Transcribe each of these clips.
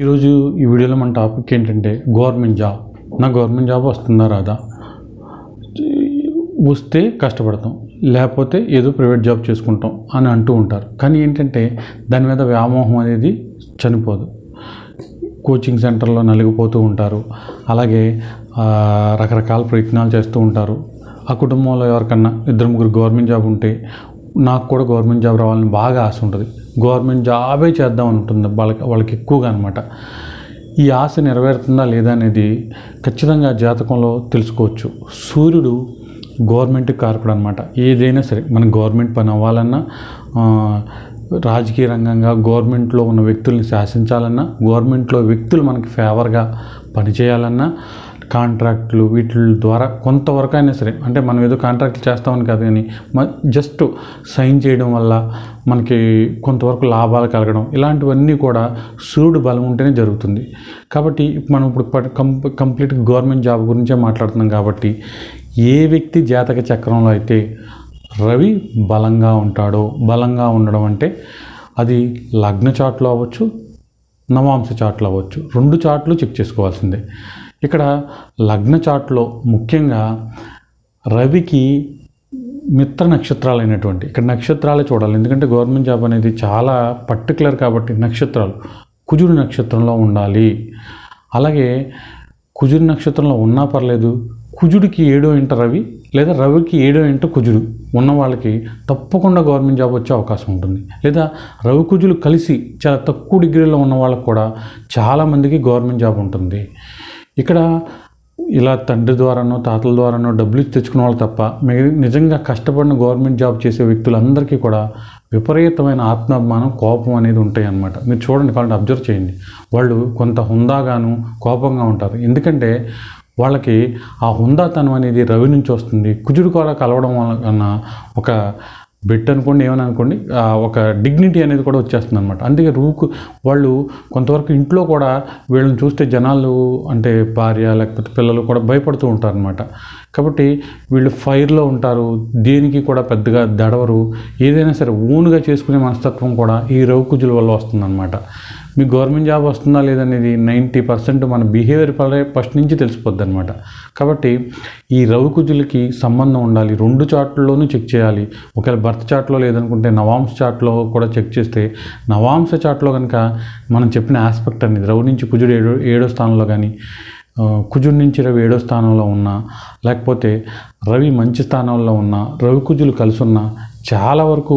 ఈరోజు ఈ వీడియోలో మన టాపిక్ ఏంటంటే గవర్నమెంట్ జాబ్. నా గవర్నమెంట్ జాబ్ వస్తుందా రాదా? వస్తే కష్టపడతాం. లేకపోతే ఏదో ప్రైవేట్ జాబ్ చేసుకుంటాం అని అంటూ ఉంటారు. కానీ ఏంటంటే దాని మీద వ్యామోహం అనేది చనిపోదు. కోచింగ్ సెంటర్లో నలిగిపోతూ ఉంటారు. అలాగే రకరకాల ప్రయత్నాలు చేస్తూ ఉంటారు. ఆ కుటుంబంలో ఎవరికన్నా ఇద్దరు ముగ్గురు గవర్నమెంట్ జాబ్ ఉంటే నాకు కూడా గవర్నమెంట్ జాబ్ రావాలని బాగా ఆశ ఉంటుంది. గవర్నమెంట్ జాబే చేద్దాం అని ఉంటుంది వాళ్ళకి వాళ్ళకి ఎక్కువగా అనమాట ఈ ఆశ నెరవేరుతుందా లేదా అనేది ఖచ్చితంగా జాతకంలో తెలుసుకోవచ్చు. సూర్యుడు గవర్నమెంట్ కారకుడు అనమాట ఏదైనా సరే మన గవర్నమెంట్ పని అవ్వాలన్నా రాజకీయ రంగంగా గవర్నమెంట్లో ఉన్న వ్యక్తుల్ని శాసించాలన్నా గవర్నమెంట్లో వ్యక్తులు మనకి ఫేవర్గా పనిచేయాలన్నా కాంట్రాక్ట్లు వీటి ద్వారా కొంతవరకు అయినా సరే అంటే మనం ఏదో కాంట్రాక్ట్లు చేస్తామని కాదు కానీ జస్ట్ సైన్ చేయడం వల్ల మనకి కొంతవరకు లాభాలు కలగడం ఇలాంటివన్నీ కూడా సూర్యుడు బలం ఉంటేనే జరుగుతుంది. కాబట్టి మనం ఇప్పుడు ప- కంప్ కంప్లీట్ గవర్నమెంట్ జాబ్ గురించే మాట్లాడుతున్నాం కాబట్టి ఏ వ్యక్తి జాతక చక్రంలో అయితే రవి బలంగా ఉంటాడో బలంగా ఉండడం అంటే అది లగ్న చాట్లో అవ్వచ్చు నవాంశ చాట్లు అవ్వచ్చు. రెండు చాట్లు చెక్ చేసుకోవాల్సిందే. ఇక్కడ లగ్న చాట్లో ముఖ్యంగా రవికి మిత్ర నక్షత్రాలు అయినటువంటి ఇక్కడ నక్షత్రాలే చూడాలి ఎందుకంటే గవర్నమెంట్ జాబ్ అనేది చాలా పర్టికులర్ కాబట్టి నక్షత్రాలు కుజుడు నక్షత్రంలో ఉండాలి. అలాగే కుజుడు నక్షత్రంలో ఉన్నా పర్లేదు కుజుడికి ఏడో ఇంట రవి లేదా రవికి ఏడో ఇంట కుజుడు ఉన్న వాళ్ళకి తప్పకుండా గవర్నమెంట్ జాబ్ వచ్చే అవకాశం ఉంటుంది. లేదా రవి కుజులు కలిసి చాలా తక్కువ డిగ్రీలో ఉన్న వాళ్ళకి కూడా చాలామందికి గవర్నమెంట్ జాబ్ ఉంటుంది. ఇక్కడ ఇలా తండ్రి ద్వారానో తాతల ద్వారానో డబ్బులు ఇచ్చి తెచ్చుకున్న వాళ్ళు తప్ప మిగ నిజంగా కష్టపడిన గవర్నమెంట్ జాబ్ చేసే వ్యక్తులందరికీ కూడా విపరీతమైన ఆత్మాభిమానం కోపం అనేది ఉంటాయి అన్నమాట మీరు చూడండి కావాలంటే అబ్జర్వ్ చేయండి. వాళ్ళు కొంత హుందాగాను కోపంగా ఉంటారు. ఎందుకంటే వాళ్ళకి ఆ హుందాతనం అనేది రవి నుంచి వస్తుంది. కుజుడు కూడా కలవడం వల్ల కన్నా ఒక బెట్ అనుకోండి ఏమని అనుకోండి ఒక డిగ్నిటీ అనేది కూడా వచ్చేస్తుంది అనమాట అందుకే రూకు వాళ్ళు కొంతవరకు ఇంట్లో కూడా వీళ్ళని చూస్తే జనాలు అంటే భార్య లేకపోతే పిల్లలు కూడా భయపడుతూ ఉంటారు అనమాట కాబట్టి వీళ్ళు ఫైర్లో ఉంటారు దేనికి కూడా పెద్దగా దడవరు. ఏదైనా సరే ఓన్గా చేసుకునే మనస్తత్వం కూడా ఈ రౌకుజుల వల్ల వస్తుందన్నమాట. మీ గవర్నమెంట్ జాబ్ వస్తుందా లేదనేది నైంటీ పర్సెంట్ మన బిహేవియర్ పడే ఫస్ట్ నుంచి తెలిసిపోద్ది అనమాట కాబట్టి ఈ రవికుజులకి సంబంధం ఉండాలి. రెండు చాట్లలోనూ చెక్ చేయాలి. ఒకవేళ బర్త్ చాట్లో లేదనుకుంటే నవాంశ చాట్లో కూడా చెక్ చేస్తే నవాంశ చాట్లో కనుక మనం చెప్పిన ఆస్పెక్ట్ అనేది రవి నుంచి కుజుడు ఏడో ఏడో స్థానంలో కానీ కుజుడి నుంచి రవి ఏడో స్థానంలో ఉన్నా లేకపోతే రవి మంచి స్థానంలో ఉన్నా రవి కుజులు కలిసి ఉన్నా చాలా వరకు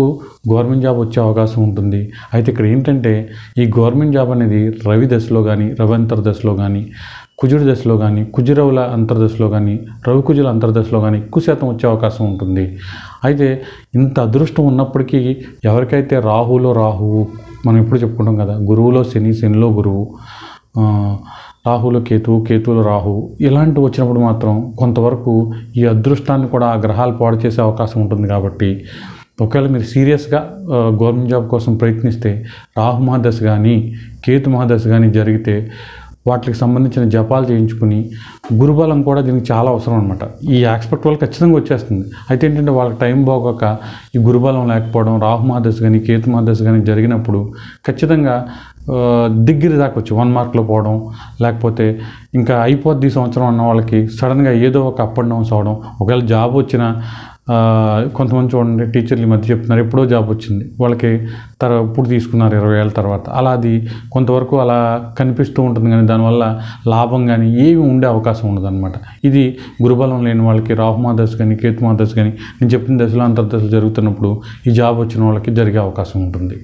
గవర్నమెంట్ జాబ్ వచ్చే అవకాశం ఉంటుంది. అయితే ఇక్కడ ఏంటంటే ఈ గవర్నమెంట్ జాబ్ అనేది రవి దశలో కానీ రవి అంతర్దశలో కానీ కుజుడి దశలో కానీ కుజురవుల అంతర్దశలో కానీ రవి కుజుల అంతర్దశలో కానీ ఎక్కువ శాతం వచ్చే అవకాశం ఉంటుంది. అయితే ఇంత అదృష్టం ఉన్నప్పటికీ ఎవరికైతే రాహులో రాహువు మనం ఎప్పుడు చెప్పుకుంటాం కదా గురువులో శని శనిలో గురువు రాహులో కేతువు కేతువులో రాహు ఇలాంటివి వచ్చినప్పుడు మాత్రం కొంతవరకు ఈ అదృష్టాన్ని కూడా ఆ గ్రహాలు పాడు చేసే అవకాశం ఉంటుంది కాబట్టి ఒకవేళ మీరు సీరియస్గా గవర్నమెంట్ జాబ్ కోసం ప్రయత్నిస్తే రాహు మహాదశ కానీ కేతు మహాదశ కానీ జరిగితే వాటికి సంబంధించిన జపాలు చేయించుకుని గురుబలం కూడా దీనికి చాలా అవసరం అనమాట ఈ ఆస్పెక్ట్ వల్ల ఖచ్చితంగా వచ్చేస్తుంది. అయితే ఏంటంటే వాళ్ళకి టైం బాగోక ఈ గురుబలం లేకపోవడం రాహు మహాదశ కానీ కేతు మహాదశ కానీ జరిగినప్పుడు ఖచ్చితంగా దగ్గర దాకా వచ్చి వన్ మార్క్లో పోవడం లేకపోతే ఇంకా అయిపోద్ది ఈ సంవత్సరం అన్న వాళ్ళకి సడన్గా ఏదో ఒక అప్ అండ్ డౌన్స్ అవడం ఒకవేళ జాబ్ వచ్చిన కొంతమంది చూడండి టీచర్లు ఈ మధ్య చెప్తున్నారు ఎప్పుడో జాబ్ వచ్చింది. వాళ్ళకి తర ఇప్పుడు తీసుకున్నారు ఇరవై ఏళ్ళ తర్వాత. అలా అది కొంతవరకు అలా కనిపిస్తూ ఉంటుంది కానీ దానివల్ల లాభం కానీ ఏమి ఉండే అవకాశం ఉండదన్నమాట. ఇది గురుబలం లేని వాళ్ళకి రాహుమా దశ కానీ కేతుమా దశ కానీ నేను చెప్పిన దశలో అంతర్దశలు జరుగుతున్నప్పుడు ఈ జాబ్ వచ్చిన వాళ్ళకి జరిగే అవకాశం ఉంటుంది.